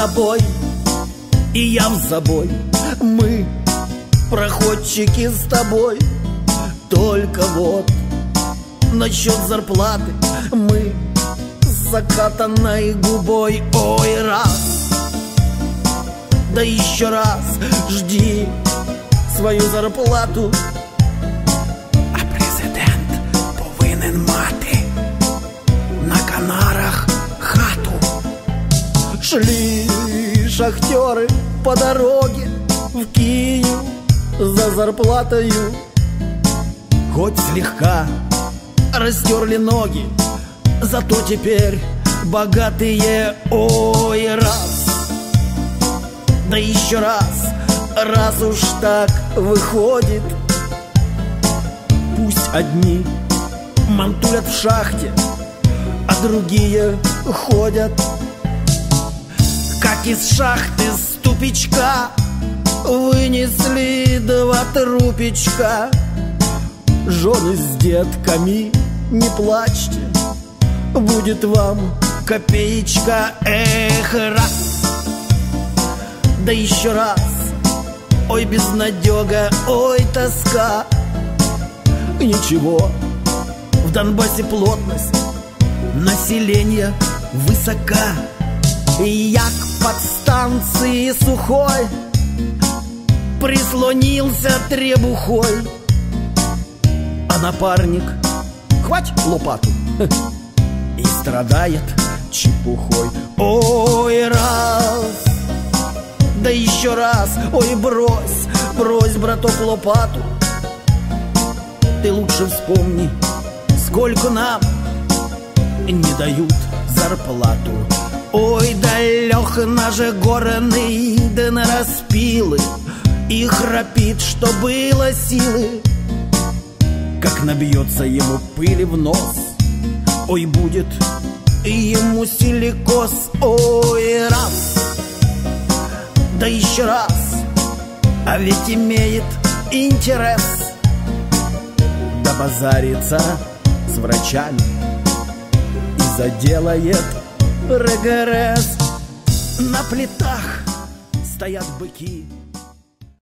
забой И я в забой Мы проходчики с тобой Только вот Насчет зарплаты. Мы с закатанной губой Ой, раз. Да еще раз Жди свою зарплату. А президент повинен мати шахтеры по дороге в Киев за зарплатою. Хоть слегка растерли ноги, зато теперь богатые ой раз. Да еще раз, раз уж так выходит Пусть одни мантулят в шахте, а другие ходят из шахты с Вынесли два трупичка. Жены с детками, не плачьте. Будет вам копеечка, эх, раз. Да еще раз. Ой, безнадега, ой, тоска. Ничего, в Донбассе плотность. Населения высока. Як подстанции сухой Прислонился требухой. А напарник Хвать лопату И страдает чепухой. Ой, раз Да еще раз Ой, брось Брось, браток, лопату. Ты лучше вспомни Сколько нам не дают зарплату Ой, да Леха наш горный, да на распилы. И храпит, что было силы. Как набьется ему пыли в нос. Ой, будет ему силикоз Ой, раз, да еще раз. А ведь имеет интерес. Да базарится с врачами. И заделает регресс На плитах стоят быки